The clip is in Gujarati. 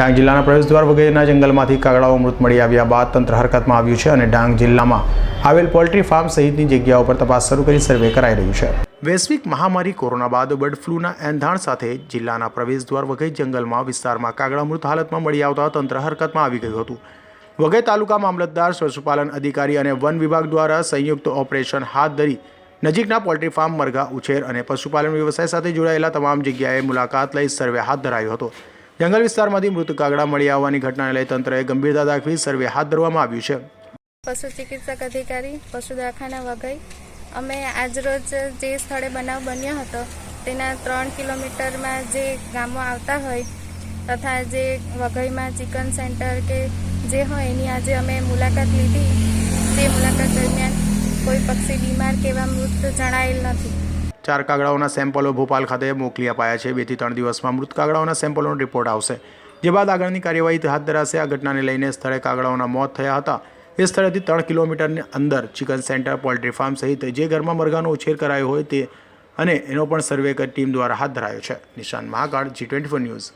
ડાંગ જિલ્લાના પ્રવેશદ્વાર વગેરેના જંગલમાંથી કાગડાઓ મૃત મળી આવ્યા બાદ તંત્ર હરકતમાં આવ્યું છે અને ડાંગ જિલ્લામાં આવેલ પોલ્ટ્રી ફાર્મ સહિતની જગ્યાઓ પર તપાસ શરૂ કરી સર્વે કરાઈ રહ્યું છે. વૈશ્વિક મહામારી કોરોના બાદ બર્ડ ફ્લૂના એંધાણ સાથે જિલ્લાના પ્રવેશદ્વાર વગેરે જંગલમાં વિસ્તારમાં કાગડા મૃત હાલતમાં મળી આવતા તંત્ર હરકતમાં આવી ગયું હતું. વઘઈ તાલુકા મામલતદાર, પશુપાલન અધિકારી અને વન વિભાગ દ્વારા સંયુક્ત ઓપરેશન હાથ ધરી નજીકના પોલ્ટ્રી ફાર્મ મરઘા, ઉછેર અને પશુપાલન વ્યવસાય સાથે જોડાયેલા તમામ જગ્યાએ મુલાકાત લઈ સર્વે હાથ ધરાયો હતો. જંગલ વિસ્તારમાંથી મૃત કાગડા મળી આવવાની ઘટનાને લઈ તંત્રએ ગંભીરતા દાખવી સર્વે હાથ ધરવામાં આવ્યું છે. પશુ ચિકિત્સક અધિકારી, પશુ દવાખાના વગઈ. અમે આજરોજ જે સ્થળે બનાવ બન્યો હતો, તેના ત્રણ કિલોમીટરમાં જે ગામો આવતા હોય તથા જે વઘઈમાં ચિકન સેન્ટર કે જે હોય એની આજે અમે મુલાકાત લીધી. તે મુલાકાત દરમિયાન કોઈ પક્ષી બીમાર કે એવા મૃત જણાયેલ નથી. ચાર કાગડાઓના સેમ્પલો ભોપાલ ખાતે મોકલી અપાયા છે. બેથી ત્રણ દિવસમાં મૃત કાગડાઓના સેમ્પલોનો રિપોર્ટ આવશે. જે બાદ આગળની કાર્યવાહી હાથ ધરાશે. આ ઘટનાને લઈને સ્થળે કાગડાઓના મોત થયા હતા. એ સ્થળેથી ત્રણ કિલોમીટરની અંદર ચિકન સેન્ટર, પોલ્ટ્રી ફાર્મ સહિત જે ઘરમાં મરઘાનો ઉછેર કરાયો હોય તે અને એનો પણ સર્વે કરી ટીમ દ્વારા હાથ ધરાયો છે. નિશાન Mahakal, G twenty four news.